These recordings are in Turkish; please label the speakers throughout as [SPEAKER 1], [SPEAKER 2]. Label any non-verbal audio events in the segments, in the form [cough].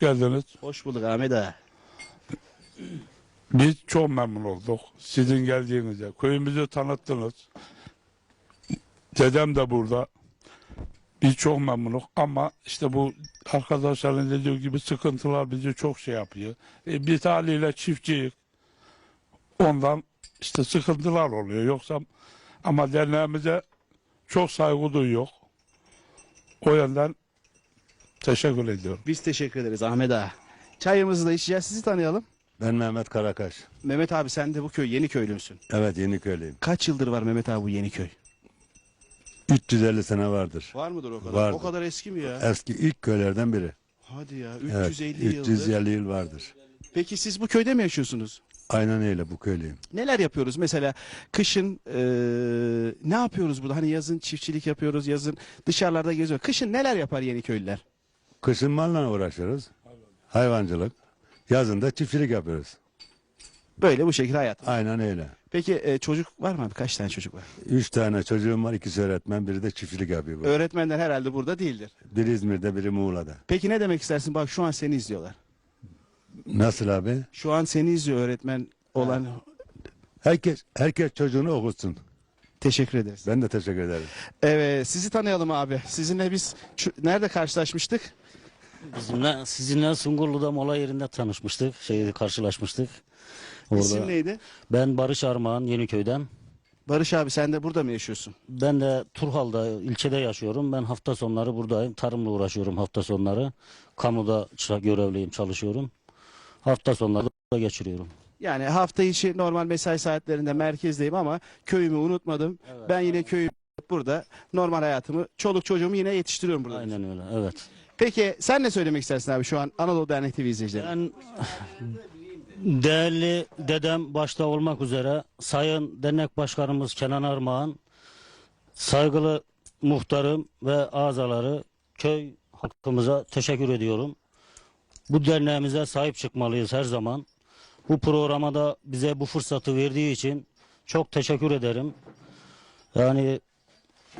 [SPEAKER 1] geldiniz.
[SPEAKER 2] Hoş bulduk Ahmet ağa.
[SPEAKER 1] Biz çok memnun olduk sizin geldiğinizde. Köyümüzü tanıttınız. Dedem de burada. Biz çok memnunuz ama işte bu arkadaşların dediği gibi sıkıntılar bizi çok şey yapıyor. E, biz haliyle çiftçiyiz. Ondan işte sıkıntılar oluyor. Yoksa ama derneğimize çok saygı duyuyor. O yönden teşekkür ediyorum.
[SPEAKER 2] Biz teşekkür ederiz Ahmet ağa. Çayımızı da içeceğiz. Sizi tanıyalım.
[SPEAKER 3] Ben Mehmet Karakaş.
[SPEAKER 2] Mehmet abi sen de bu köy yeni köylü müsün?
[SPEAKER 3] Evet Yeniköylüyüm.
[SPEAKER 2] Kaç yıldır var Mehmet abi bu yeni köy?
[SPEAKER 3] 350 sene vardır.
[SPEAKER 2] Var mıdır o kadar?
[SPEAKER 3] Vardır.
[SPEAKER 2] O kadar eski mi ya?
[SPEAKER 3] Eski ilk köylerden biri.
[SPEAKER 2] Hadi ya
[SPEAKER 3] Evet,
[SPEAKER 2] 350 yıldır.
[SPEAKER 3] 350 yıl vardır.
[SPEAKER 2] Peki siz bu köyde mi yaşıyorsunuz?
[SPEAKER 3] Aynen öyle bu köylüyüm.
[SPEAKER 2] Neler yapıyoruz? Mesela kışın eee, ne yapıyoruz burada? Hani yazın çiftçilik yapıyoruz, yazın dışarılarda geziyoruz. Kışın neler yapar yeni köylüler?
[SPEAKER 3] Kışın malla uğraşırız. Hayvancılık. Yazın da çiftçilik yapıyoruz.
[SPEAKER 2] Böyle bu şekilde hayat.
[SPEAKER 3] Aynen öyle.
[SPEAKER 2] Peki eee, çocuk var mı abi? Kaç tane çocuk var?
[SPEAKER 3] Üç tane çocuğum var. ikisi öğretmen. Biri de çiftçilik yapıyor. burada.
[SPEAKER 2] Öğretmenler herhalde burada değildir.
[SPEAKER 3] Biri İzmir'de biri Muğla'da.
[SPEAKER 2] Peki ne demek istersin? Bak şu an seni izliyorlar.
[SPEAKER 3] Nasıl abi?
[SPEAKER 2] Şu an seni izliyor öğretmen olan.
[SPEAKER 3] Herkes herkes çocuğunu okutsun.
[SPEAKER 2] Teşekkür ederiz.
[SPEAKER 3] Ben de teşekkür ederim.
[SPEAKER 2] Evet sizi tanıyalım abi. Sizinle biz şu- nerede karşılaşmıştık?
[SPEAKER 4] Bizimle, sizinle Sungurlu'da mola yerinde tanışmıştık. Şeyde karşılaşmıştık. Orada.
[SPEAKER 2] İsim neydi?
[SPEAKER 4] Ben Barış Armağan Yeniköy'den.
[SPEAKER 2] Barış abi sen de burada mı yaşıyorsun?
[SPEAKER 4] Ben de Turhal'da ilçede yaşıyorum. Ben hafta sonları buradayım. Tarımla uğraşıyorum hafta sonları. Kamuda görevliyim, çalışıyorum. Hafta sonları da geçiriyorum.
[SPEAKER 2] Yani hafta içi normal mesai saatlerinde merkezdeyim ama köyümü unutmadım. Ben yine köyüm burada. Normal hayatımı, çoluk çocuğumu yine yetiştiriyorum burada.
[SPEAKER 4] Aynen öyle, evet.
[SPEAKER 2] Peki sen ne söylemek istersin abi şu an Anadolu Dernek TV izleyicileri?
[SPEAKER 4] Ben değerli dedem başta olmak üzere Sayın Dernek Başkanımız Kenan Armağan, saygılı muhtarım ve azaları köy halkımıza teşekkür ediyorum. Bu derneğimize sahip çıkmalıyız her zaman. Bu programa da bize bu fırsatı verdiği için çok teşekkür ederim. Yani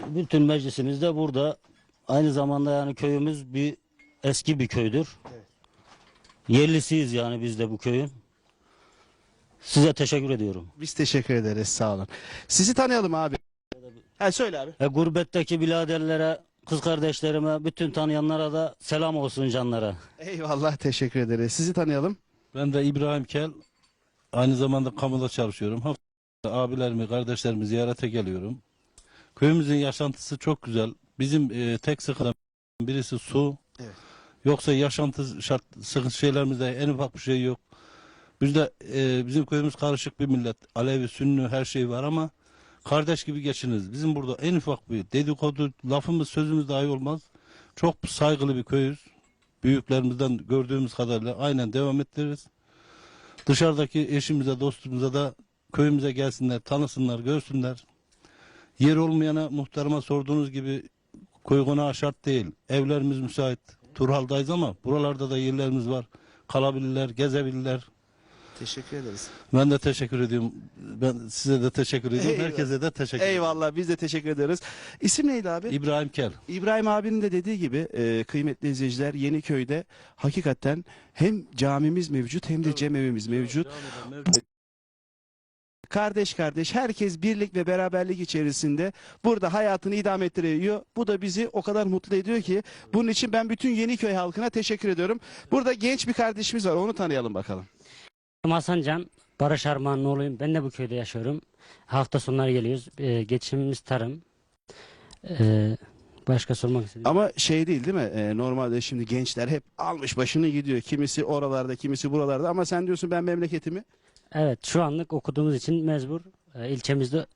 [SPEAKER 4] bütün meclisimiz de burada. Aynı zamanda yani köyümüz bir eski bir köydür. Yerlisiyiz yani biz de bu köyün. Size teşekkür ediyorum.
[SPEAKER 2] Biz teşekkür ederiz sağ olun. Sizi tanıyalım abi. Ha söyle abi.
[SPEAKER 4] E, gurbetteki biraderlere, kız kardeşlerime, bütün tanıyanlara da selam olsun canlara.
[SPEAKER 2] Eyvallah teşekkür ederiz. Sizi tanıyalım.
[SPEAKER 5] Ben de İbrahim Kel. Aynı zamanda kamuda çalışıyorum. Haftada abilerimi, kardeşlerimi ziyarete geliyorum. Köyümüzün yaşantısı çok güzel. Bizim e, tek sıkıntı birisi su.
[SPEAKER 2] Evet.
[SPEAKER 5] Yoksa yaşantı şart, sıkıntı şeylerimizde en ufak bir şey yok. Bizde e, bizim köyümüz karışık bir millet. Alevi, Sünni her şey var ama kardeş gibi geçiniz. Bizim burada en ufak bir dedikodu, lafımız, sözümüz dahi olmaz. Çok saygılı bir köyüz. Büyüklerimizden gördüğümüz kadarıyla aynen devam ettiririz. Dışarıdaki eşimize, dostumuza da köyümüze gelsinler, tanısınlar, görsünler. Yer olmayana muhtarıma sorduğunuz gibi köy konağı şart değil. Evlerimiz müsait. Turhal'dayız ama buralarda da yerlerimiz var. Kalabilirler, gezebilirler.
[SPEAKER 2] Teşekkür ederiz.
[SPEAKER 5] Ben de teşekkür ediyorum. Ben size de teşekkür ediyorum.
[SPEAKER 2] Eyvallah.
[SPEAKER 5] Herkese de teşekkür ederim.
[SPEAKER 2] Eyvallah biz de teşekkür ederiz. İsim neydi abi?
[SPEAKER 5] İbrahim Kel.
[SPEAKER 2] İbrahim abinin de dediği gibi e, kıymetli izleyiciler Yeniköy'de hakikaten hem camimiz mevcut hem de cemevimiz mevcut. Kardeş kardeş herkes birlik ve beraberlik içerisinde burada hayatını idame ettiriyor. Bu da bizi o kadar mutlu ediyor ki bunun için ben bütün Yeniköy halkına teşekkür ediyorum. Burada genç bir kardeşimiz var onu tanıyalım bakalım.
[SPEAKER 6] Hasan Can, Barış Armağan'ın oğluyum. Ben de bu köyde yaşıyorum. Hafta sonları geliyoruz. Ee, geçimimiz tarım. Ee, başka sormak istedim.
[SPEAKER 2] Ama şey değil değil mi? E, normalde şimdi gençler hep almış başını gidiyor. Kimisi oralarda kimisi buralarda ama sen diyorsun ben memleketimi
[SPEAKER 6] Evet, şu anlık okuduğumuz için mecbur. Ee, ilçemizde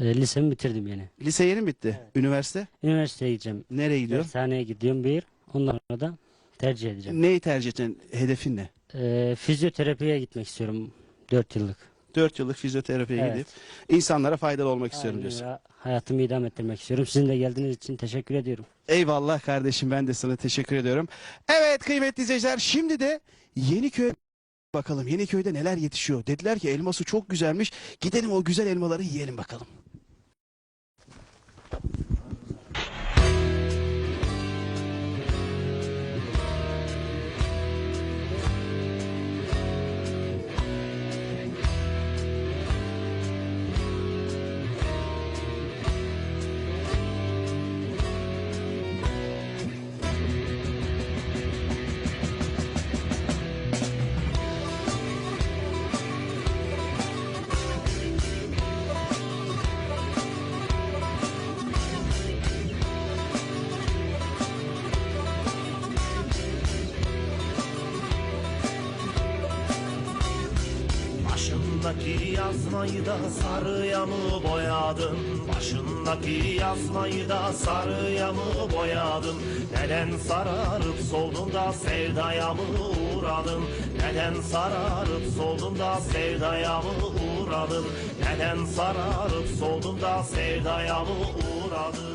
[SPEAKER 6] e, lisemi bitirdim yani.
[SPEAKER 2] lise yeni mi bitti. Üniversite
[SPEAKER 6] Üniversiteye gideceğim.
[SPEAKER 2] nereye gidiyorsun?
[SPEAKER 6] Dershaneye gidiyorum bir. Ondan sonra da tercih edeceğim.
[SPEAKER 2] Neyi tercih edeceksin? Hedefin ne?
[SPEAKER 6] Ee, fizyoterapiye gitmek istiyorum. 4 yıllık.
[SPEAKER 2] 4 yıllık fizyoterapiye
[SPEAKER 6] Evet.
[SPEAKER 2] gidip insanlara faydalı olmak istiyorum
[SPEAKER 6] Aynen
[SPEAKER 2] diyorsun.
[SPEAKER 6] öyle. Hayatımı idame ettirmek istiyorum. Sizin de geldiğiniz için teşekkür ediyorum.
[SPEAKER 2] Eyvallah kardeşim ben de sana teşekkür ediyorum. Evet kıymetli izleyiciler şimdi de Yeniköy bakalım Yeniköy'de neler yetişiyor. Dediler ki elması çok güzelmiş. Gidelim o güzel elmaları yiyelim bakalım.
[SPEAKER 7] Başındaki yazmayı da sarıya mı boyadın? Başındaki yazmayı da sarıya mı boyadın? Neden sararıp soldun da sevdaya mı uğradın? Neden sararıp soldun da sevdaya mı uğradın? Neden sararıp soldun da sevdaya mı uğradın?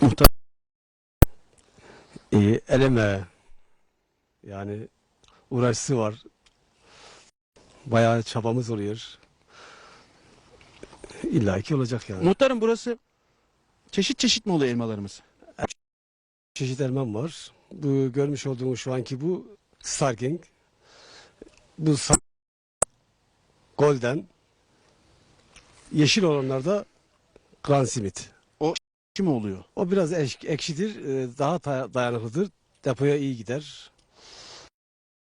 [SPEAKER 8] Muhtar e, eleme yani uğraşısı var. Bayağı çabamız oluyor. İlla ki olacak yani.
[SPEAKER 2] Muhtarım burası çeşit çeşit mi oluyor elmalarımız?
[SPEAKER 8] Çeşit elmam var. Bu görmüş olduğunuz şu anki bu Starking. Bu Golden. Yeşil olanlar da Grand Smith.
[SPEAKER 2] Kim oluyor?
[SPEAKER 8] O biraz eş- ekşidir, e, daha ta- dayanıklıdır. Depoya iyi gider.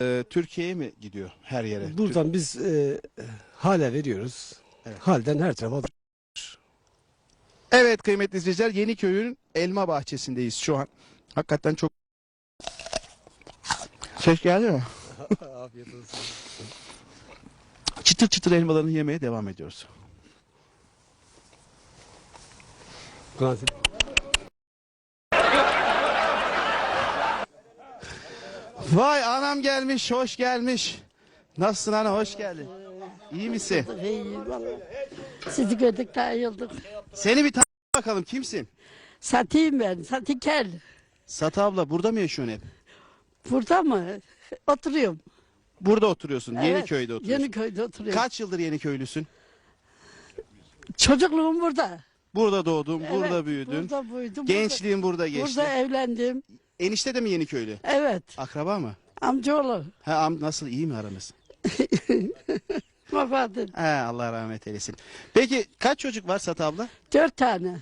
[SPEAKER 2] Ee, Türkiye'ye mi gidiyor her yere?
[SPEAKER 8] Buradan biz e, hale veriyoruz.
[SPEAKER 2] Evet.
[SPEAKER 8] Halden her tarafa
[SPEAKER 2] Evet kıymetli izleyiciler Yeniköy'ün elma bahçesindeyiz şu an. Hakikaten çok Ses geldi mi? [laughs]
[SPEAKER 8] Afiyet olsun.
[SPEAKER 2] Çıtır çıtır elmalarını yemeye devam ediyoruz.
[SPEAKER 8] Grand-
[SPEAKER 2] Vay anam gelmiş, hoş gelmiş. Nasılsın ana, hoş geldin. İyi misin?
[SPEAKER 9] İyi vallahi. Sizi gördük daha iyi olduk.
[SPEAKER 2] Seni bir tanı bakalım kimsin?
[SPEAKER 9] Satayım ben, satikel.
[SPEAKER 2] Sat abla burada mı yaşıyorsun hep?
[SPEAKER 9] Burada mı? Oturuyorum.
[SPEAKER 2] Burada oturuyorsun,
[SPEAKER 9] Evet,
[SPEAKER 2] Yeniköy'de oturuyorsun.
[SPEAKER 9] Yeniköy'de oturuyorum.
[SPEAKER 2] Kaç yıldır Yeniköylüsün?
[SPEAKER 9] Çocukluğum burada.
[SPEAKER 2] Burada doğdun, burada
[SPEAKER 9] Evet,
[SPEAKER 2] büyüdün.
[SPEAKER 9] Burada büyüdüm.
[SPEAKER 2] Gençliğin burada
[SPEAKER 9] burada,
[SPEAKER 2] geçti.
[SPEAKER 9] burada evlendim.
[SPEAKER 2] Enişte de mi Yeniköylü?
[SPEAKER 9] Evet.
[SPEAKER 2] Akraba mı?
[SPEAKER 9] Amcaoğlu.
[SPEAKER 2] Ha am nasıl iyi mi aranız? [laughs]
[SPEAKER 9] Vefadın.
[SPEAKER 2] He Allah rahmet eylesin. Peki kaç çocuk var Sat abla?
[SPEAKER 9] Dört tane.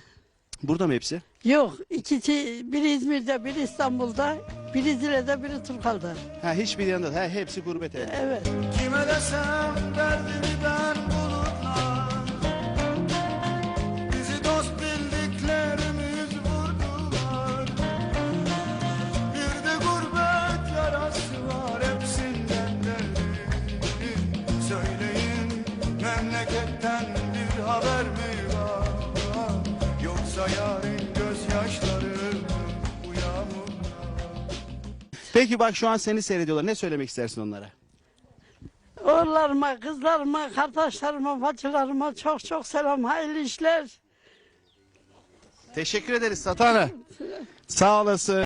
[SPEAKER 2] Burada mı hepsi?
[SPEAKER 9] Yok. ikisi biri İzmir'de, biri İstanbul'da, biri Zile'de, biri Turkal'da.
[SPEAKER 2] Ha hiçbir yanında. Ha hepsi gurbet evde.
[SPEAKER 9] Evet.
[SPEAKER 7] Kime desem derdimi ben
[SPEAKER 2] Peki bak şu an seni seyrediyorlar. Ne söylemek istersin onlara?
[SPEAKER 9] Oğullarıma, kızlarıma, kardeşlerime, bacılarıma çok çok selam. Hayırlı işler.
[SPEAKER 2] Teşekkür ederiz Satana. Sağ olasın.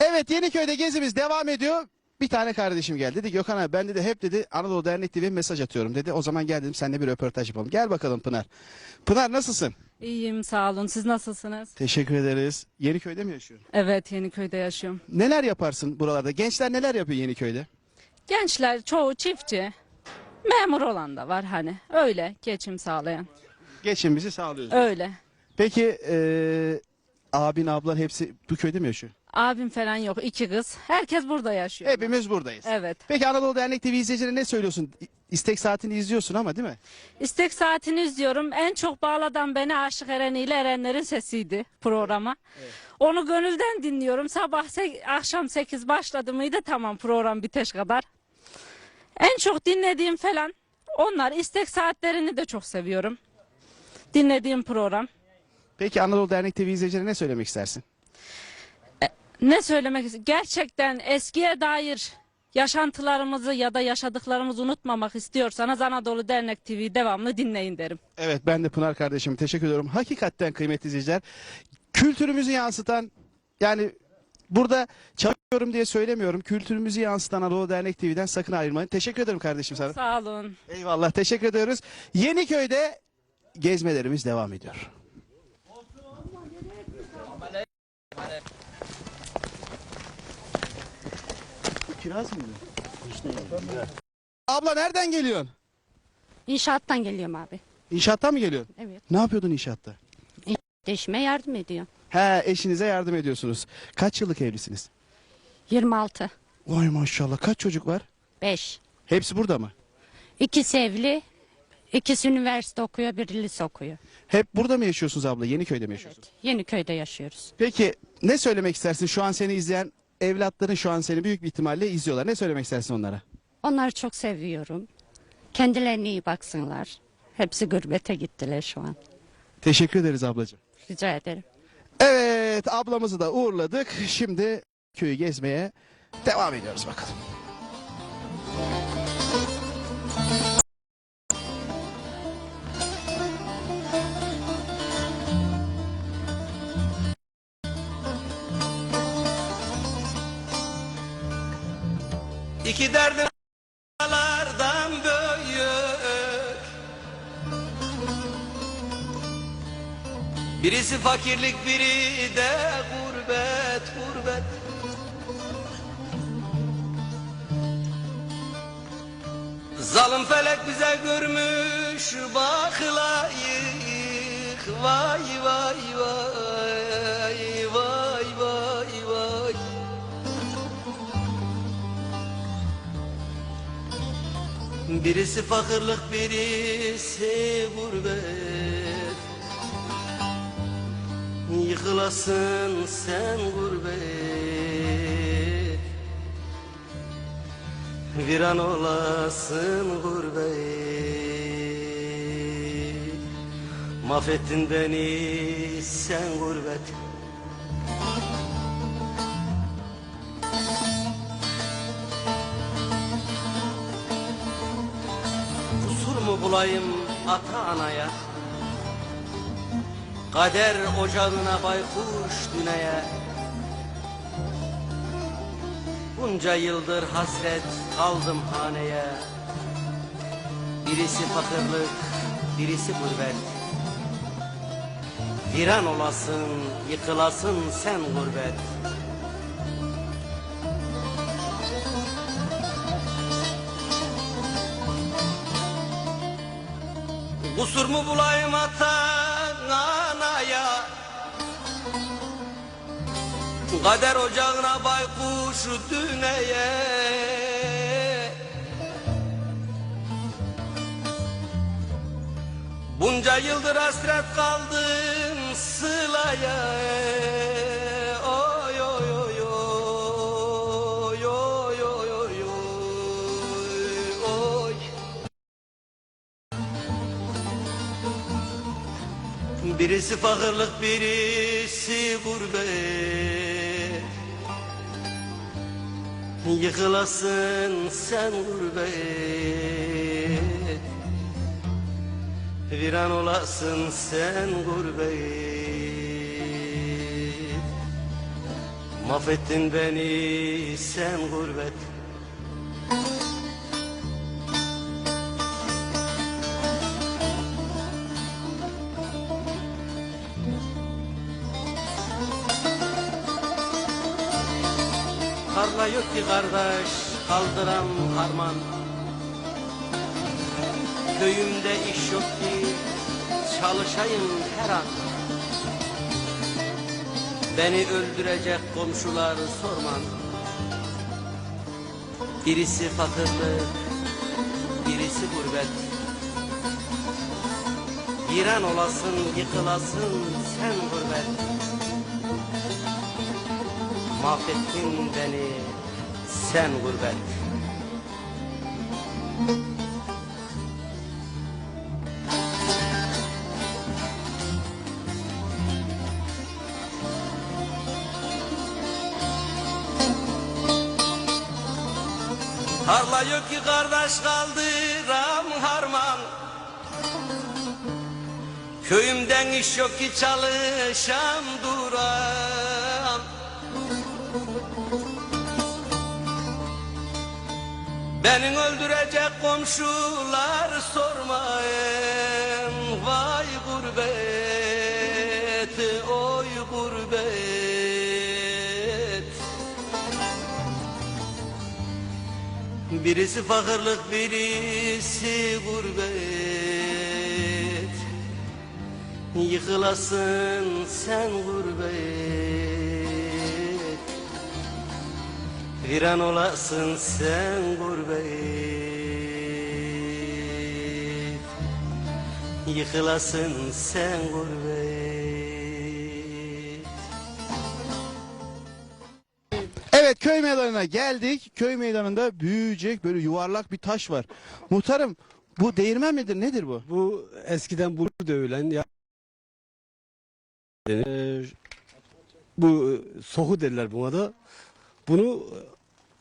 [SPEAKER 2] Evet Yeniköy'de gezimiz devam ediyor. Bir tane kardeşim geldi. Dedi Gökhan abi ben dedi hep dedi Anadolu Dernek TV mesaj atıyorum dedi. O zaman gel dedim seninle bir röportaj yapalım. Gel bakalım Pınar. Pınar nasılsın?
[SPEAKER 10] İyiyim sağ olun. Siz nasılsınız?
[SPEAKER 2] Teşekkür ederiz. Yeniköy'de mi yaşıyorsun?
[SPEAKER 10] Evet Yeniköy'de yaşıyorum.
[SPEAKER 2] Neler yaparsın buralarda? Gençler neler yapıyor Yeniköy'de?
[SPEAKER 10] Gençler çoğu çiftçi. Memur olan da var hani. Öyle geçim sağlayan.
[SPEAKER 2] Geçimimizi sağlıyoruz.
[SPEAKER 10] Öyle.
[SPEAKER 2] Peki eee abin ablan hepsi bu köyde mi yaşıyor?
[SPEAKER 10] Abim falan yok. iki kız. Herkes burada yaşıyor.
[SPEAKER 2] Hepimiz buradayız.
[SPEAKER 10] Evet.
[SPEAKER 2] Peki Anadolu Dernek TV izleyicilerine ne söylüyorsun? İstek saatini izliyorsun ama değil mi?
[SPEAKER 10] İstek saatini izliyorum. En çok bağladan beni Aşık Eren ile Erenlerin sesiydi programa. Onu gönülden dinliyorum. Sabah sek- akşam 8 başladı mıydı tamam program biteş kadar. En çok dinlediğim falan onlar. istek saatlerini de çok seviyorum. Dinlediğim program.
[SPEAKER 2] Peki Anadolu Dernek TV izleyicilerine ne söylemek istersin?
[SPEAKER 10] Ne söylemek ist- Gerçekten eskiye dair yaşantılarımızı ya da yaşadıklarımızı unutmamak istiyorsanız Anadolu Dernek TV devamlı dinleyin derim.
[SPEAKER 2] Evet ben de Pınar kardeşim teşekkür ediyorum. Hakikaten kıymetli izleyiciler kültürümüzü yansıtan yani burada çalışıyorum diye söylemiyorum. Kültürümüzü yansıtan Anadolu Dernek TV'den sakın ayrılmayın. Teşekkür ederim kardeşim sana.
[SPEAKER 10] Sağ olun.
[SPEAKER 2] Eyvallah teşekkür ediyoruz. Yeniköy'de gezmelerimiz devam ediyor. Kiraz mıydı? Abla nereden geliyorsun?
[SPEAKER 11] İnşaattan geliyorum abi.
[SPEAKER 2] İnşaattan mı geliyorsun?
[SPEAKER 11] Evet.
[SPEAKER 2] Ne yapıyordun inşaatta?
[SPEAKER 11] Eşime yardım ediyor.
[SPEAKER 2] He eşinize yardım ediyorsunuz. Kaç yıllık evlisiniz?
[SPEAKER 11] 26.
[SPEAKER 2] Vay maşallah kaç çocuk var?
[SPEAKER 11] 5.
[SPEAKER 2] Hepsi burada mı?
[SPEAKER 11] İkisi evli. İkisi üniversite okuyor, biri lise okuyor.
[SPEAKER 2] Hep burada mı yaşıyorsunuz abla? Yeniköy'de mi yaşıyorsunuz?
[SPEAKER 11] Yeniköy'de yaşıyoruz.
[SPEAKER 2] Peki ne söylemek istersin şu an seni izleyen evlatların şu an seni büyük bir ihtimalle izliyorlar. Ne söylemek istersin onlara?
[SPEAKER 11] Onları çok seviyorum. Kendilerine iyi baksınlar. Hepsi gurbete gittiler şu an.
[SPEAKER 2] Teşekkür ederiz ablacığım.
[SPEAKER 11] Rica ederim.
[SPEAKER 2] Evet ablamızı da uğurladık. Şimdi köyü gezmeye devam ediyoruz bakalım.
[SPEAKER 12] İki derdim lardan büyük. Birisi fakirlik biri de gurbet gurbet. Zalim felek bize görmüş baklayık. Vay vay vay vay Birisi fakirlik birisi gurbet. Yıkılasın sen gurbet. Viran olasın gurbet. Mahvettin beni sen gurbet Bulayım ata anaya Kader ocağına baykuş düneye. Bunca yıldır hasret kaldım haneye. Birisi fakirlik, birisi gurbet. Viran olasın, yıkılasın sen gurbet Kusur mu bulayım atan anaya? Kader ocağına baykuş düneye. Bunca yıldır hasret kaldım sılaya Birisi fakirlik birisi gurbet. Yıkılasın sen gurbet. Viran olasın sen gurbet. Mahvettin beni sen gurbet yok ki kardeş kaldıran harman. Köyümde iş yok ki çalışayım her an. Beni öldürecek komşular sorman. Birisi fakirlik, birisi gurbet. Viran olasın, yıkılasın sen gurbet. Mahvettin beni sen gurbet. Tarla yok ki kardeş kaldıram harman. Köyümden iş yok ki çalışam duram Beni öldürecek komşular sormayın. Vay gurbet, oy gurbet Birisi fakirlik, birisi gurbet. Yıkılasın sen gurbet Viran olasın sen gurbet Yıkılasın sen gurbet
[SPEAKER 2] Evet köy meydanına geldik. Köy meydanında büyüyecek böyle yuvarlak bir taş var. Muhtarım bu değirmen midir nedir bu?
[SPEAKER 8] Bu eskiden bunu dövülen ya Ee, bu sohu derler buna da. Bunu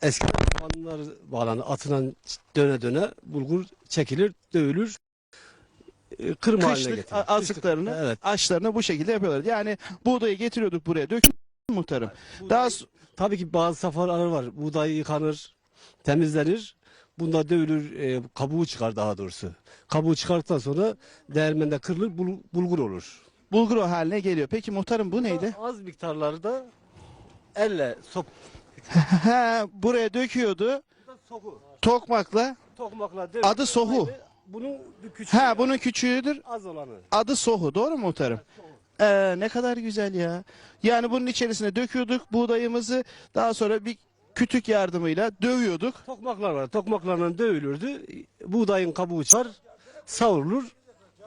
[SPEAKER 8] eskiden zamanlar bağlanır. Atından döne döne bulgur çekilir, dövülür. e, Kırma haline
[SPEAKER 2] Kışlık
[SPEAKER 8] getirilir.
[SPEAKER 2] a- asıklarını,
[SPEAKER 8] Kışlık, Evet.
[SPEAKER 2] açlarını bu şekilde yapıyorlar. Yani buğdayı getiriyorduk buraya dökün muhtarım. Daha s-
[SPEAKER 8] Tabii ki bazı safhalar var. Buğday yıkanır, temizlenir. Bunda dövülür, e, kabuğu çıkar daha doğrusu. Kabuğu çıkarttıktan sonra değirmende kırılır, bul- bulgur olur.
[SPEAKER 2] bulgur o haline geliyor. Peki muhtarım bu neydi?
[SPEAKER 8] Az miktarları da elle sop, [laughs]
[SPEAKER 2] buraya döküyordu
[SPEAKER 8] soku,
[SPEAKER 2] tokmakla.
[SPEAKER 8] tokmakla dövülür.
[SPEAKER 2] Adı sohu.
[SPEAKER 8] Bunun bir küçüğü.
[SPEAKER 2] Ha bunun küçüğüdür.
[SPEAKER 8] az olanı.
[SPEAKER 2] Adı sohu. Doğru mu muhtarım? Ee, ne kadar güzel ya. Yani bunun içerisine döküyorduk buğdayımızı. Daha sonra bir kütük yardımıyla dövüyorduk.
[SPEAKER 8] Tokmaklar var. Tokmaklarla dövülürdü. Buğdayın kabuğu çıkar, savrulur,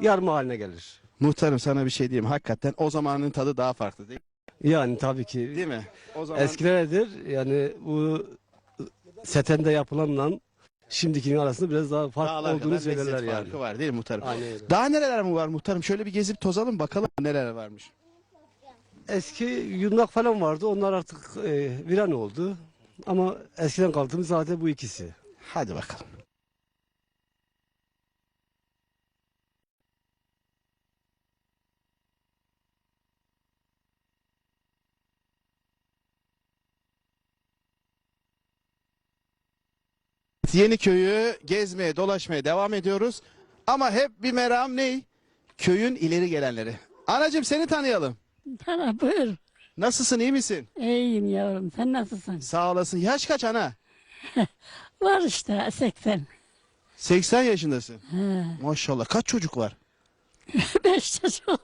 [SPEAKER 8] yarma haline gelir.
[SPEAKER 2] Muhtarım sana bir şey diyeyim. Hakikaten o zamanın tadı daha farklı değil,
[SPEAKER 8] Yani tabii ki
[SPEAKER 2] değil mi? O zaman
[SPEAKER 8] eskilerdir. Yani bu setende yapılanla şimdikinin arasında biraz daha farklı
[SPEAKER 2] dağlar
[SPEAKER 8] olduğunu
[SPEAKER 2] kadar
[SPEAKER 8] söylerler
[SPEAKER 2] lezzet
[SPEAKER 8] yani.
[SPEAKER 2] farkı var değil mi muhtarım?
[SPEAKER 8] Aynen öyle.
[SPEAKER 2] Daha nereler mi var muhtarım? Şöyle bir gezip tozalım bakalım neler varmış.
[SPEAKER 8] Eski yunnak falan vardı. Onlar artık e, viran oldu. Ama eskiden kaldığımız zaten bu ikisi.
[SPEAKER 2] Hadi bakalım. Yeni köyü gezmeye, dolaşmaya devam ediyoruz. Ama hep bir meram ne? Köyün ileri gelenleri. Anacığım seni tanıyalım.
[SPEAKER 13] Bana buyur.
[SPEAKER 2] Nasılsın, iyi misin?
[SPEAKER 13] İyiyim yavrum. Sen nasılsın?
[SPEAKER 2] Sağ olasın. Yaş kaç ana? [laughs]
[SPEAKER 13] Var işte 80.
[SPEAKER 2] 80 yaşındasın.
[SPEAKER 13] He.
[SPEAKER 2] Maşallah. Kaç çocuk var? [laughs]
[SPEAKER 13] Beş çocuk.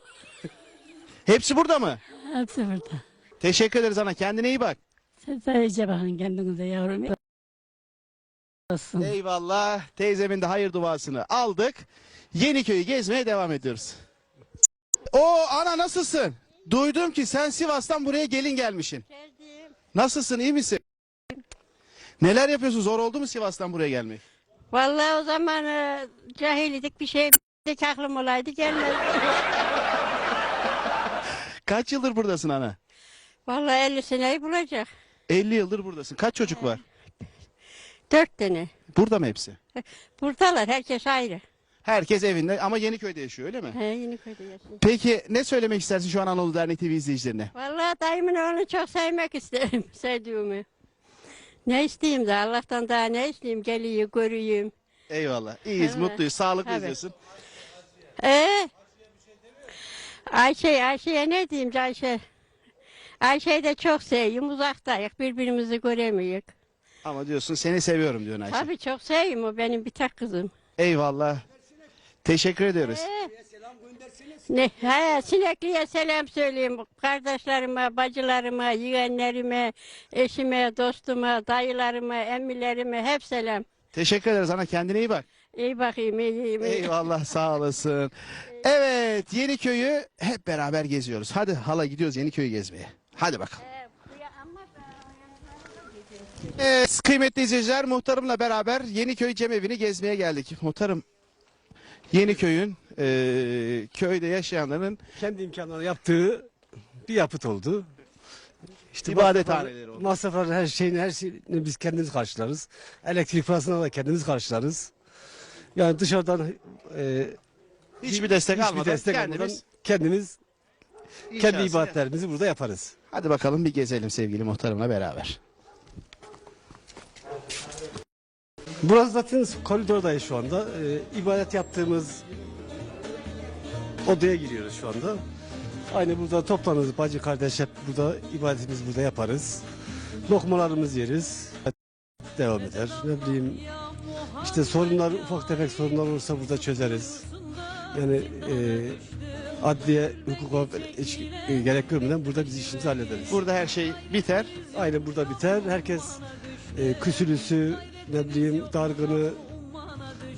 [SPEAKER 2] Hepsi burada mı?
[SPEAKER 13] Hepsi burada.
[SPEAKER 2] Teşekkür ederiz ana. Kendine iyi bak.
[SPEAKER 13] De iyice bakın kendinize yavrum. Olsun.
[SPEAKER 2] Eyvallah. Teyzemin de hayır duasını aldık. Yeniköy'ü gezmeye devam ediyoruz. O ana nasılsın? Duydum ki sen Sivas'tan buraya gelin gelmişsin.
[SPEAKER 13] Geldim.
[SPEAKER 2] Nasılsın iyi misin? Neler yapıyorsun? Zor oldu mu Sivas'tan buraya gelmek?
[SPEAKER 13] Vallahi o zaman e, cahildik bir şey de aklım olaydı gelmez.
[SPEAKER 2] Kaç yıldır buradasın ana?
[SPEAKER 13] Vallahi 50 seneyi bulacak.
[SPEAKER 2] 50 yıldır buradasın. Kaç çocuk var?
[SPEAKER 13] Dört tane.
[SPEAKER 2] Burada mı hepsi?
[SPEAKER 13] Buradalar herkes ayrı.
[SPEAKER 2] Herkes evinde ama Yeniköy'de yaşıyor öyle mi?
[SPEAKER 13] He, Yeniköy'de yaşıyor.
[SPEAKER 2] Peki ne söylemek istersin şu an Anadolu Dernek TV izleyicilerine?
[SPEAKER 13] Vallahi dayımın oğlunu çok sevmek isterim. [laughs] Sevdiğimi. Ne isteyeyim de Allah'tan daha ne isteyeyim geliyor göreyim.
[SPEAKER 2] Eyvallah. İyiyiz,
[SPEAKER 13] Evet.
[SPEAKER 2] mutluyuz, sağlıklı
[SPEAKER 13] Evet.
[SPEAKER 2] izliyorsun.
[SPEAKER 13] Ee, Ayşe, Ayşe'ye ne diyeyim Ayşe? Ayşe'yi de çok seviyorum. Uzaktayız. Birbirimizi göremiyoruz.
[SPEAKER 2] Ama diyorsun seni seviyorum diyorsun Ayşe.
[SPEAKER 13] Tabii çok seviyorum. O benim bir tek kızım.
[SPEAKER 2] Eyvallah. Teşekkür ediyoruz.
[SPEAKER 13] Ee, ne, he, Sinekli'ye selam söyleyeyim. Kardeşlerime, bacılarıma, yeğenlerime, eşime, dostuma, dayılarıma, emmilerime hep selam.
[SPEAKER 2] Teşekkür ederiz ana kendine iyi bak.
[SPEAKER 13] İyi bakayım, iyiyim. iyi.
[SPEAKER 2] Eyvallah sağ [laughs] olasın. Evet Yeniköy'ü hep beraber geziyoruz. Hadi hala gidiyoruz Yeniköy'ü gezmeye. Hadi bakalım. Evet, kıymetli izleyiciler muhtarımla beraber Yeniköy Cemevi'ni gezmeye geldik. Muhtarım Yeniköy'ün eee köyde yaşayanların
[SPEAKER 8] Kendi imkanları yaptığı bir yapıt oldu. İşte
[SPEAKER 2] İbadethaneleri oldu.
[SPEAKER 8] Masrafları her şeyini her şeyini biz kendimiz karşılarız. Elektrik parasını da kendimiz karşılarız. Yani dışarıdan e,
[SPEAKER 2] hiçbir destek
[SPEAKER 8] hiçbir
[SPEAKER 2] almadan
[SPEAKER 8] destek
[SPEAKER 2] kendimiz
[SPEAKER 8] almadan kendimiz kendi ibadetlerimizi burada yaparız.
[SPEAKER 2] Hadi bakalım bir gezelim sevgili muhtarımla beraber.
[SPEAKER 8] Burası zaten koridordayız şu anda. Ee, ibadet yaptığımız odaya giriyoruz şu anda. Aynı burada toplanırız bacı kardeş hep burada ibadetimizi burada yaparız. Lokmalarımızı yeriz. Devam eder. Ne bileyim işte sorunlar ufak tefek sorunlar olursa burada çözeriz. Yani e, adliye hukuka hiç e, gerek görmeden burada biz işimizi hallederiz.
[SPEAKER 2] Burada her şey biter.
[SPEAKER 8] Aynen burada biter. Herkes e, küsülüsü, ne bileyim dargını,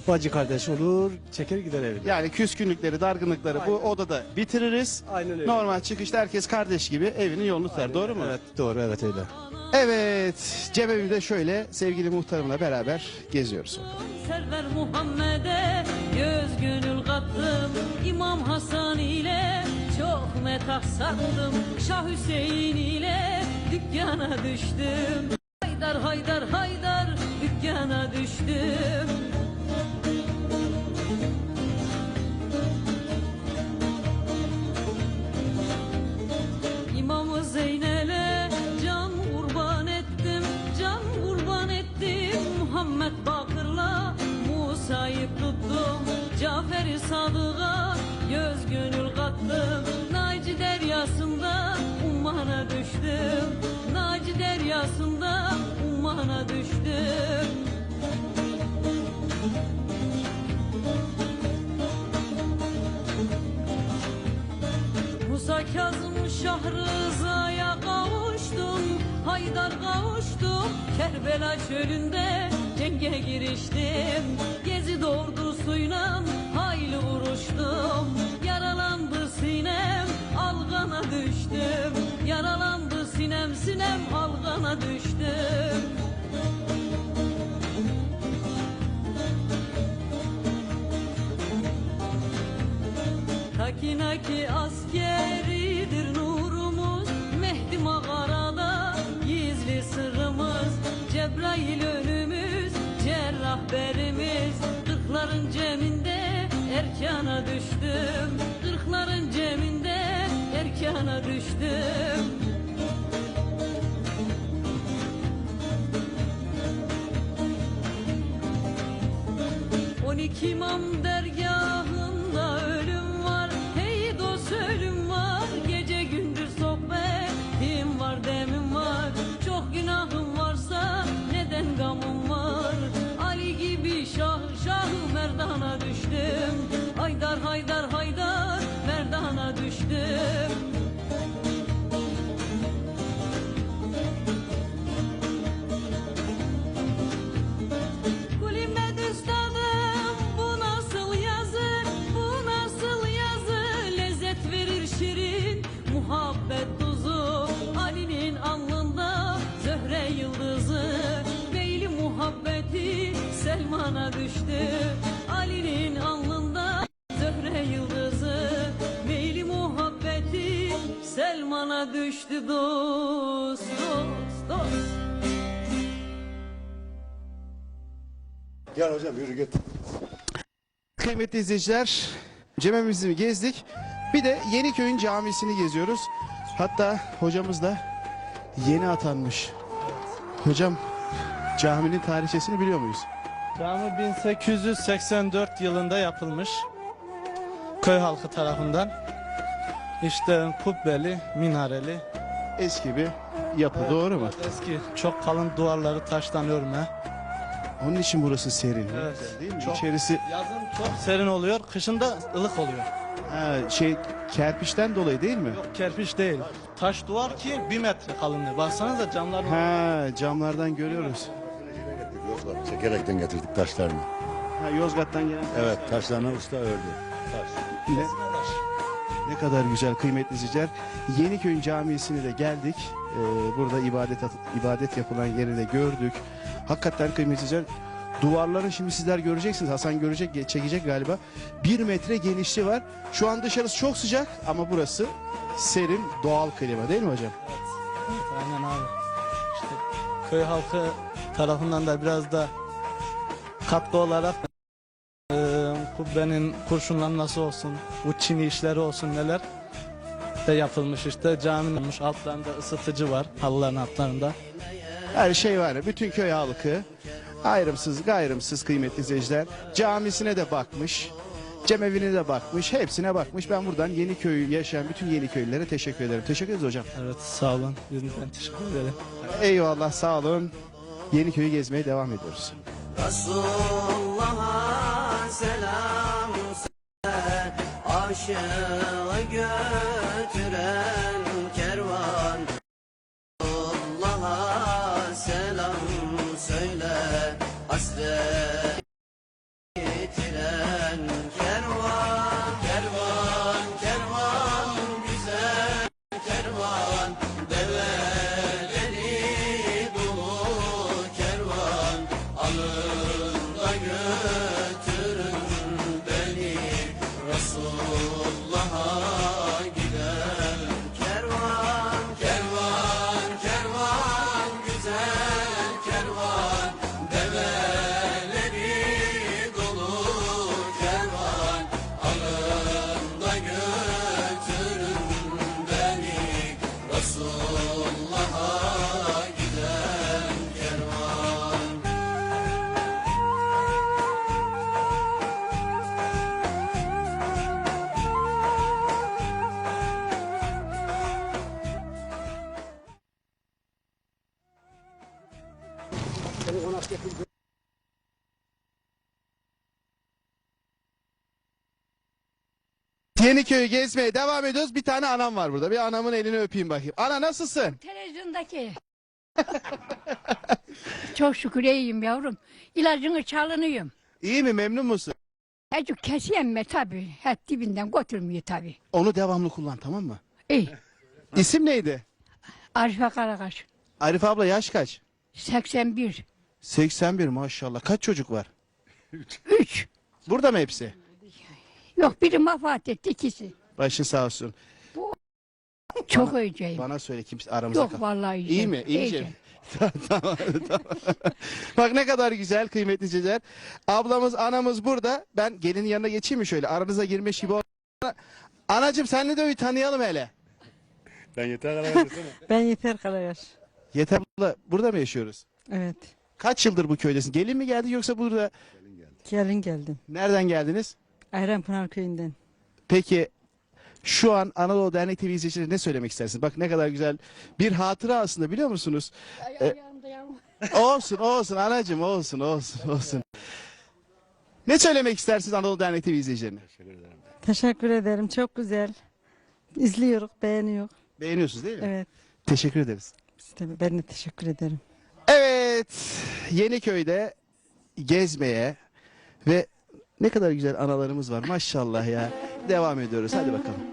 [SPEAKER 8] bacı kardeş olur, çeker gider evine.
[SPEAKER 2] Yani küskünlükleri, dargınlıkları bu odada bitiririz.
[SPEAKER 8] Aynen öyle.
[SPEAKER 2] Normal çıkışta herkes kardeş gibi evinin yolunu tutar. Doğru mu?
[SPEAKER 8] Evet doğru evet öyle.
[SPEAKER 2] Evet. Cebimde şöyle sevgili muhtarımla beraber geziyoruz.
[SPEAKER 14] Server Muhammed'e göz gönül kattım İmam Hasan ile çok metah sardım Şah Hüseyin ile dükkana düştüm Haydar haydar haydar dükkana düştüm İmamı Zeynel'e can kurban ettim, can kurban ettim. Muhammed Bakır'la Musa'yı tuttum, Cafer'i Sadık'a göz gönül kattım. Naci deryasında ummana düştüm, Naci deryasında Şah Rıza'ya kavuştum Haydar kavuştum Kerbela çölünde cenge giriştim. Gezi ordusuyla hayli vuruştum. Yaralandı sinem algana düştüm. Yaralandı sinem sinem algana düştüm. Takinaki askeridir Cebrail önümüz cerrahberimiz. Kırkların ceminde erkana düştüm. Kırkların ceminde erkana düştüm. On iki imam Haydar haydar haydar merdana düştüm. Muhabbet tuzu. Ali'nin alnında zöhre yıldızı. Beyli muhabbeti Selman'a düştü Selman'a düştü dost dost dost
[SPEAKER 3] Gel hocam yürü git.
[SPEAKER 2] Kıymetli izleyiciler, cemevimizi gezdik. Bir de Yeniköy'ün camisini geziyoruz. Hatta hocamız da yeni atanmış. Hocam caminin tarihçesini biliyor muyuz?
[SPEAKER 15] Cami 1884 yılında yapılmış. Köy halkı tarafından. İşte kubbeli, minareli.
[SPEAKER 2] Eski bir yapı doğru mu?
[SPEAKER 15] Eski, çok kalın duvarları taştan örme.
[SPEAKER 2] Onun için burası serin.
[SPEAKER 15] Evet.
[SPEAKER 2] Değil mi?
[SPEAKER 15] Çok-
[SPEAKER 2] İçerisi
[SPEAKER 15] Yazın çok serin oluyor, kışın da ılık oluyor.
[SPEAKER 2] ha, şey kerpiçten dolayı değil mi?
[SPEAKER 15] Yok kerpiç değil. Taş duvar ki bir metre kalınlığı. Baksanıza camlar
[SPEAKER 2] Ha camlardan görüyoruz.
[SPEAKER 3] Yozgat çekerekten getirdik taşlarını.
[SPEAKER 2] Ha, Yozgat'tan gelen.
[SPEAKER 3] Evet taşlarını usta ördü.
[SPEAKER 2] Ne, ne kadar güzel kıymetli izleyiciler. Yeniköy'ün camisine de geldik. Ee, burada ibadet ibadet yapılan yeri de gördük. Hakikaten kıymetli izleyiciler duvarların şimdi sizler göreceksiniz. Hasan görecek, çekecek galiba. Bir metre genişliği var. Şu an dışarısı çok sıcak ama burası serin doğal klima değil mi hocam?
[SPEAKER 15] Aynen abi. İşte köy halkı tarafından da biraz da katkı olarak kubbenin kurşunlanması olsun, bu çini işleri olsun neler de yapılmış işte caminin olmuş altlarında ısıtıcı var halıların altlarında.
[SPEAKER 2] Her şey var. Bütün köy halkı ayrımsız gayrımsız kıymetli izleyiciler camisine de bakmış. Cemevine de bakmış, hepsine bakmış. Ben buradan Yeniköy'ü yaşayan bütün Yeniköylülere teşekkür ederim. Teşekkür ederiz hocam.
[SPEAKER 15] Evet sağ olun. Biz de teşekkür ederim.
[SPEAKER 2] Eyvallah, sağ olun. Yeniköy'ü gezmeye devam ediyoruz.
[SPEAKER 12] Resulullah'a selam söyle Aşığı götüren kervan. Resulullah'a selam söyle Hasret
[SPEAKER 2] Yeniköy'ü gezmeye devam ediyoruz. Bir tane anam var burada. Bir anamın elini öpeyim bakayım. Ana nasılsın?
[SPEAKER 16] Televizyondaki. [laughs] Çok şükür iyiyim yavrum. İlacını çalınıyorum.
[SPEAKER 2] İyi mi memnun musun?
[SPEAKER 16] Hecuk kesiyem mi tabi. Hep dibinden götürmüyor tabi.
[SPEAKER 2] Onu devamlı kullan tamam mı?
[SPEAKER 16] İyi.
[SPEAKER 2] İsim neydi?
[SPEAKER 16] Arife Karakaş.
[SPEAKER 2] Arif abla yaş kaç?
[SPEAKER 16] 81.
[SPEAKER 2] 81 maşallah. Kaç çocuk var?
[SPEAKER 16] 3.
[SPEAKER 2] Burada mı hepsi?
[SPEAKER 16] Yok biri vefat etti ikisi.
[SPEAKER 2] Başın sağ olsun.
[SPEAKER 16] Çok iyiceyim.
[SPEAKER 2] Bana söyle kimse aramıza
[SPEAKER 16] Yok
[SPEAKER 2] kal.
[SPEAKER 16] vallahi
[SPEAKER 2] İyi
[SPEAKER 16] iyiceyim.
[SPEAKER 2] mi? İyi mi? [laughs] tamam, tamam. Bak ne kadar güzel kıymetli izleyiciler. Ablamız anamız burada. Ben gelinin yanına geçeyim mi şöyle? Aranıza girmiş gibi ol. Anacım senle de bir tanıyalım hele.
[SPEAKER 3] Ben yeter kadar [laughs]
[SPEAKER 17] Ben Yeter Karayaş.
[SPEAKER 2] Yeter abla burada mı yaşıyoruz?
[SPEAKER 17] Evet.
[SPEAKER 2] Kaç yıldır bu köydesin? Gelin mi geldi yoksa burada?
[SPEAKER 17] Gelin geldim.
[SPEAKER 2] Nereden geldiniz?
[SPEAKER 17] Ayranpınar köyünden.
[SPEAKER 2] Peki şu an Anadolu Dernek TV izleyicilerine ne söylemek istersiniz? Bak ne kadar güzel bir hatıra aslında biliyor musunuz? Ee, [laughs] olsun olsun anacığım olsun olsun olsun. Ne söylemek istersiniz Anadolu Dernek TV izleyicilerine?
[SPEAKER 17] Teşekkür ederim. Çok güzel. İzliyoruz, beğeniyoruz.
[SPEAKER 2] Beğeniyorsunuz değil mi?
[SPEAKER 17] Evet.
[SPEAKER 2] Teşekkür ederiz.
[SPEAKER 17] Biz de- Ben de teşekkür ederim.
[SPEAKER 2] Evet Yeniköy'de gezmeye ve ne kadar güzel analarımız var maşallah ya. Devam ediyoruz hadi bakalım.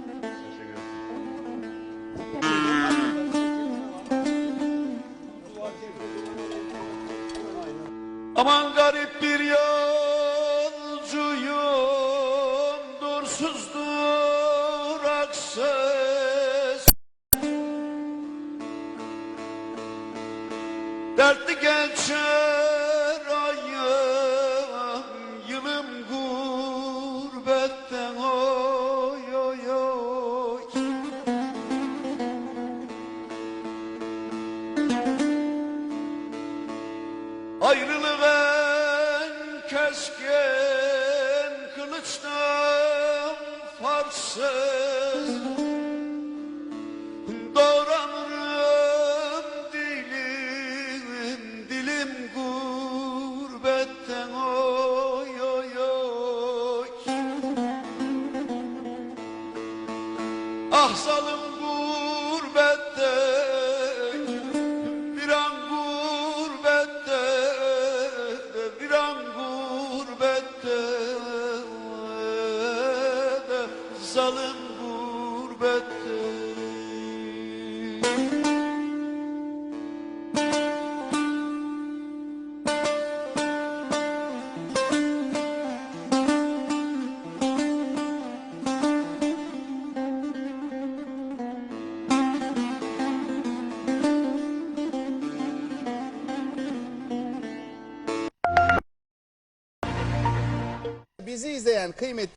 [SPEAKER 2] Kıymetli